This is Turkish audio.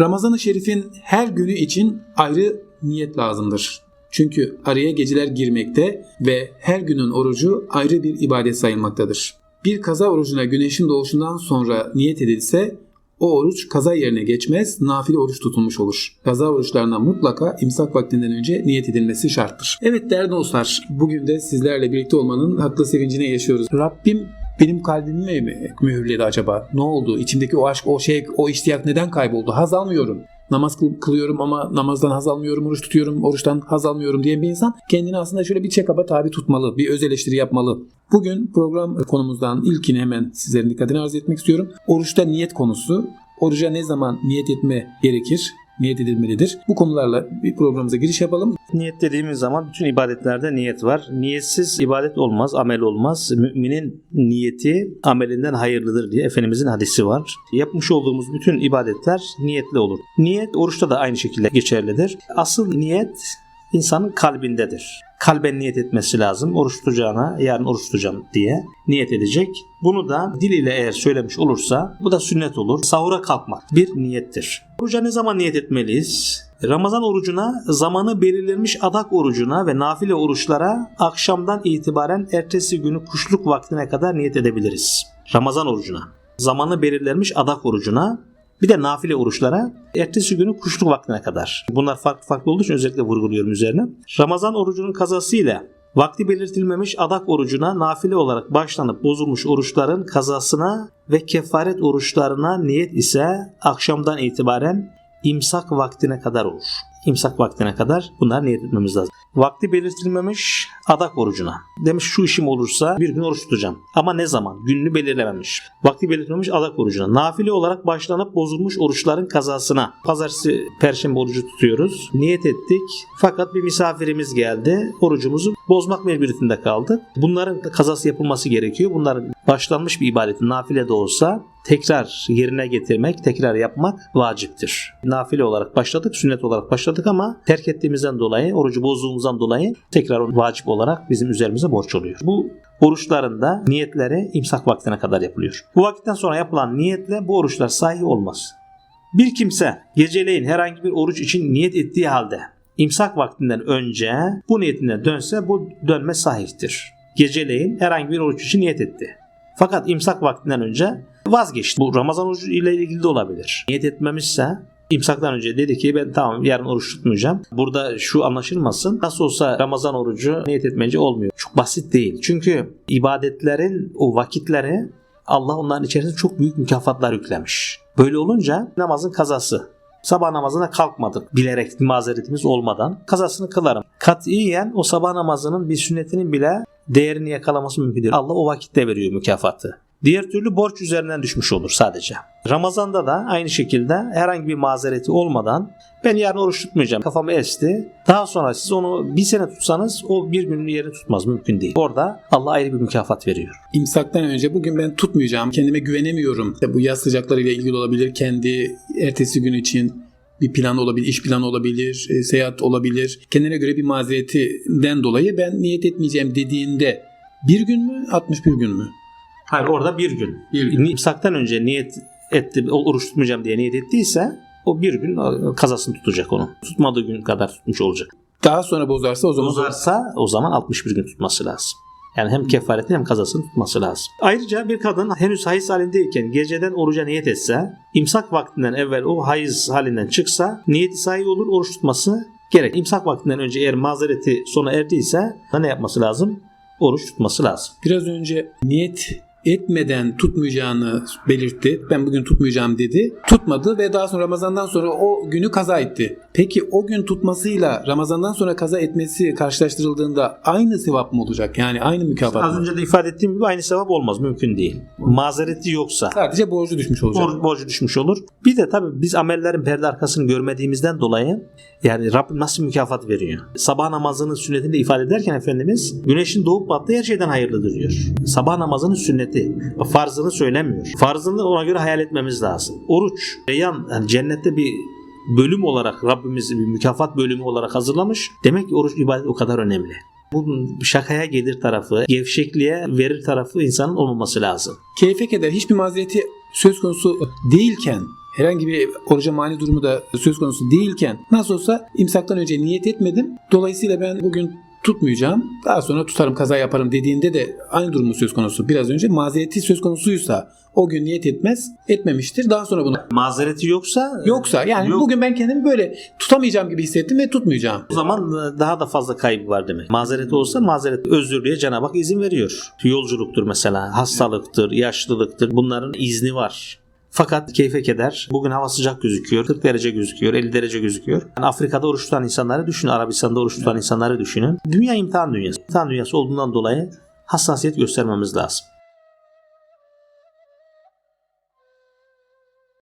Ramazan-ı Şerif'in her günü için ayrı niyet lazımdır. Çünkü araya geceler girmekte ve her günün orucu ayrı bir ibadet sayılmaktadır. Bir kaza orucuna güneşin doğuşundan sonra niyet edilse o oruç kaza yerine geçmez, nafile oruç tutulmuş olur. Kaza oruçlarına mutlaka imsak vaktinden önce niyet edilmesi şarttır. Evet değerli dostlar, bugün de sizlerle birlikte olmanın haklı sevincine yaşıyoruz. Rabbim benim kalbimi mi mühürledi acaba? Ne oldu? İçimdeki o aşk, o şey, o iştiyak neden kayboldu? Haz almıyorum. Namaz kıl- kılıyorum ama namazdan haz almıyorum, oruç tutuyorum, oruçtan haz almıyorum diyen bir insan kendini aslında şöyle bir check-up'a tabi tutmalı, bir öz eleştiri yapmalı. Bugün program konumuzdan ilkini hemen sizlerin dikkatini arz etmek istiyorum. Oruçta niyet konusu. Oruca ne zaman niyet etme gerekir? Niyet edilmelidir. Bu konularla bir programımıza giriş yapalım. Niyet dediğimiz zaman bütün ibadetlerde niyet var. Niyetsiz ibadet olmaz, amel olmaz. Müminin niyeti amelinden hayırlıdır diye Efendimizin hadisi var. Yapmış olduğumuz bütün ibadetler niyetli olur. Niyet oruçta da aynı şekilde geçerlidir. Asıl niyet insanın kalbindedir. Kalben niyet etmesi lazım. Oruç tutacağına yarın oruç tutacağım diye niyet edecek. Bunu da dil ile eğer söylemiş olursa bu da sünnet olur. Sahura kalkmak bir niyettir. Oruca ne zaman niyet etmeliyiz? Ramazan orucuna, zamanı belirlenmiş adak orucuna ve nafile oruçlara akşamdan itibaren ertesi günü kuşluk vaktine kadar niyet edebiliriz. Ramazan orucuna, zamanı belirlenmiş adak orucuna, bir de nafile oruçlara ertesi günü kuşluk vaktine kadar. Bunlar farklı farklı olduğu için özellikle vurguluyorum üzerine. Ramazan orucunun kazasıyla vakti belirtilmemiş adak orucuna nafile olarak başlanıp bozulmuş oruçların kazasına ve kefaret oruçlarına niyet ise akşamdan itibaren imsak vaktine kadar olur. İmsak vaktine kadar bunlar niyet etmemiz lazım. Vakti belirtilmemiş adak orucuna. Demiş şu işim olursa bir gün oruç tutacağım. Ama ne zaman? Gününü belirlememiş. Vakti belirtilmemiş adak orucuna. Nafile olarak başlanıp bozulmuş oruçların kazasına. Pazartesi, perşembe orucu tutuyoruz. Niyet ettik. Fakat bir misafirimiz geldi. Orucumuzu bozmak mecburiyetinde kaldık. Bunların kazası yapılması gerekiyor. Bunların başlanmış bir ibadetin nafile de olsa tekrar yerine getirmek, tekrar yapmak vaciptir. Nafile olarak başladık, sünnet olarak başladık ama terk ettiğimizden dolayı, orucu bozduğumuzdan dolayı tekrar vacip olarak bizim üzerimize borç oluyor. Bu oruçların da niyetleri imsak vaktine kadar yapılıyor. Bu vakitten sonra yapılan niyetle bu oruçlar sahih olmaz. Bir kimse geceleyin herhangi bir oruç için niyet ettiği halde imsak vaktinden önce bu niyetine dönse bu dönme sahihtir. Geceleyin herhangi bir oruç için niyet etti. Fakat imsak vaktinden önce vazgeçti. Bu Ramazan orucu ile ilgili de olabilir. Niyet etmemişse imsaktan önce dedi ki ben tamam yarın oruç tutmayacağım. Burada şu anlaşılmasın. Nasıl olsa Ramazan orucu niyet etmeyince olmuyor. Çok basit değil. Çünkü ibadetlerin o vakitleri Allah onların içerisinde çok büyük mükafatlar yüklemiş. Böyle olunca namazın kazası. Sabah namazına kalkmadık bilerek mazeretimiz olmadan. Kazasını kılarım. Katiyen o sabah namazının bir sünnetinin bile değerini yakalaması mümkün değil. Allah o vakitte veriyor mükafatı. Diğer türlü borç üzerinden düşmüş olur sadece. Ramazanda da aynı şekilde herhangi bir mazereti olmadan ben yarın oruç tutmayacağım kafamı esti. Daha sonra siz onu bir sene tutsanız o bir günün yerini tutmaz mümkün değil. Orada Allah ayrı bir mükafat veriyor. İmsaktan önce bugün ben tutmayacağım, kendime güvenemiyorum. İşte bu yaz sıcaklarıyla ilgili olabilir, kendi ertesi gün için bir plan olabilir, iş planı olabilir, e, seyahat olabilir. Kendine göre bir mazeretinden dolayı ben niyet etmeyeceğim dediğinde bir gün mü, 61 gün mü? Hayır orada bir gün. Bir gün. İmsaktan önce niyet etti, oruç tutmayacağım diye niyet ettiyse o bir gün e, kazasını tutacak onu. Tutmadığı gün kadar tutmuş olacak. Daha sonra bozarsa o zaman Bozarsa o zaman 61 gün tutması lazım. Yani hem kefaretini hem kazasını tutması lazım. Ayrıca bir kadın henüz hayız halindeyken geceden oruca niyet etse, imsak vaktinden evvel o hayız halinden çıksa, niyeti sahibi olur, oruç tutması gerek. İmsak vaktinden önce eğer mazereti sona erdiyse ne yapması lazım? Oruç tutması lazım. biraz önce niyet etmeden tutmayacağını belirtti. Ben bugün tutmayacağım dedi. Tutmadı ve daha sonra Ramazan'dan sonra o günü kaza etti. Peki o gün tutmasıyla Ramazan'dan sonra kaza etmesi karşılaştırıldığında aynı sevap mı olacak? Yani aynı mükafat Az mı? önce de ifade ettiğim gibi aynı sevap olmaz. Mümkün değil. Mazereti yoksa Sadece borcu düşmüş olacak. Bor- borcu düşmüş olur. Bir de tabii biz amellerin perde arkasını görmediğimizden dolayı yani Rabbim nasıl mükafat veriyor? Sabah namazının sünnetini de ifade ederken Efendimiz güneşin doğup battığı her şeyden hayırlıdır diyor. Sabah namazının sünneti. Farzını söylemiyor. Farzını ona göre hayal etmemiz lazım. Oruç, reyyan yani cennette bir bölüm olarak Rabbimiz bir mükafat bölümü olarak hazırlamış. Demek ki oruç ibadet o kadar önemli. Bunun şakaya gelir tarafı, gevşekliğe verir tarafı insanın olmaması lazım. Keyfe keder hiçbir mazereti söz konusu değilken herhangi bir oruca mani durumu da söz konusu değilken nasıl olsa imsaktan önce niyet etmedim. Dolayısıyla ben bugün tutmayacağım. Daha sonra tutarım kaza yaparım dediğinde de aynı durumu söz konusu. Biraz önce mazereti söz konusuysa o gün niyet etmez, etmemiştir. Daha sonra bunu Mazereti yoksa yoksa yani Yok. bugün ben kendimi böyle tutamayacağım gibi hissettim ve tutmayacağım. o zaman daha da fazla kaybı var demek. Mazereti olsa mazeret özürlüğe Cenab-ı Hak izin veriyor. Yolculuktur mesela, hastalıktır, yaşlılıktır. Bunların izni var. Fakat keyfe keder. Bugün hava sıcak gözüküyor. 40 derece gözüküyor. 50 derece gözüküyor. Yani Afrika'da oruç tutan insanları düşünün. Arabistan'da oruç tutan insanları düşünün. Dünya imtihan dünyası. İmtihan dünyası olduğundan dolayı hassasiyet göstermemiz lazım.